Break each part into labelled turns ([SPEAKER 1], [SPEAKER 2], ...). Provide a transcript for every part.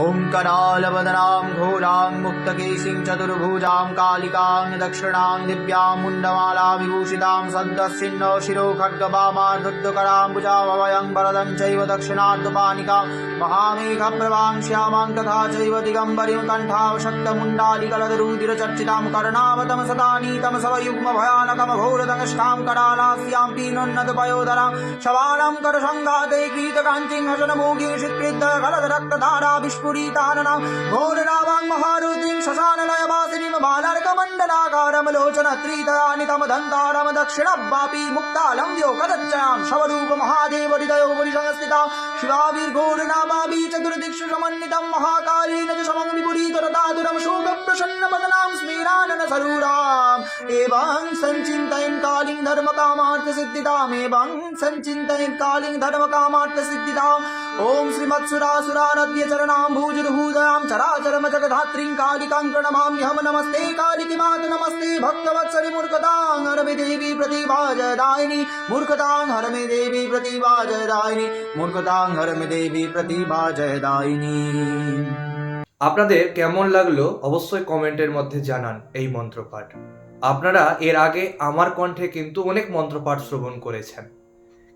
[SPEAKER 1] ॐ करालवदनां घोरां मुक्तकेशीं चतुर्भुजां कालिकां दक्षिणां दिव्यां मुण्डमाला विभूषितां सद्दस्सिन्नो शिरो खड्गपामार्धुद्धकराम्बुजावयं वरदं चैव दक्षिणार्धपानिकां महामेघप्रभां श्यामां तथा चैव दिगम्बरीं कण्ठावशक्तमुण्डालिकलदरुधिरचर्चितां कर्णावतम सदानीतं सवयुग्मभयानकमघोरदङ्ष्टां करालास्यां पीनोन्नतपयोधरां शवानां करसङ्घाते कीटकाञ्चिं हसनमोगी शीतकृद्धकलदरक्तधारा विस्फुरिताननां घोरनावां महारुद्रीं शशानलयवासिनीं बालार्कमण्डलाकारमलोचन त्रितयानितमदन्तारम दक्षिणव्यापी मुक्तालं व्योकदच्चयां शवरूप महादेव हृदयो परिसंस्थिता शिवाभिर्घोरनामाभि चतुर्दिक्षु समन्वितं महाकालेन च समं विपुरीतरदातुरं शोकप्रसन्नवदनां स्मेरानन सरूराम् एवं सञ्चिन्तयन् कालिं धर्मकामार्थसिद्धिताम् एवं सञ्चिन्तयन् कालिं धर्मकामार्थसिद्धिताम् ॐ श्रीमत्सुरासुरानद्य चरणां भूजिर्भूदयां चराचरम जगधात्रीं कालिकां प्रणमाम्यहं नमस्ते कालिकी मात नमस्ते भक्तवत्सरि मूर्खतां हरमे देवी प्रतिभाजदायिनी मूर्खतां हरमे देवी प्रतिभाजदायिनी मूर्खतां हरमे देवी प्रतिभाजदायिनी
[SPEAKER 2] আপনাদের কেমন লাগলো অবশ্যই কমেন্টের মধ্যে জানান এই মন্ত্রপাঠ আপনারা এর আগে আমার কণ্ঠে কিন্তু অনেক মন্ত্রপাঠ শ্রবণ করেছেন।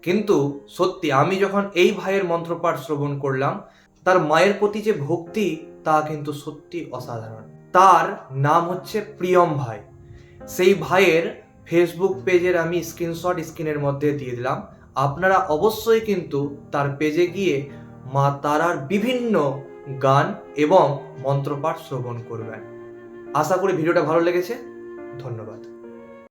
[SPEAKER 2] কিন্তু সত্যি, আমি যখন এই ভাইয়ের মন্ত্রপাঠ শ্রবণ করলাম, তার মায়ের প্রতি যে ভক্তি, তা কিন্তু সত্যি অসাধারণ। তার নাম হচ্ছে প্রিয়ম ভাই। সেই ভাইয়ের ফেসবুক পেজের আমি স্ক্রিনশট স্ক্রিনের মধ্যে দিয়ে দিলাম। আপনারা অবশ্যই কিন্তু তার পেজে গিয়ে মা তারার বিভিন্ন গান এবং মন্ত্রপাঠ শ্রবণ করবেন। আশা করি ভিডিওটা ভালো লেগেছে। ধন্যবাদ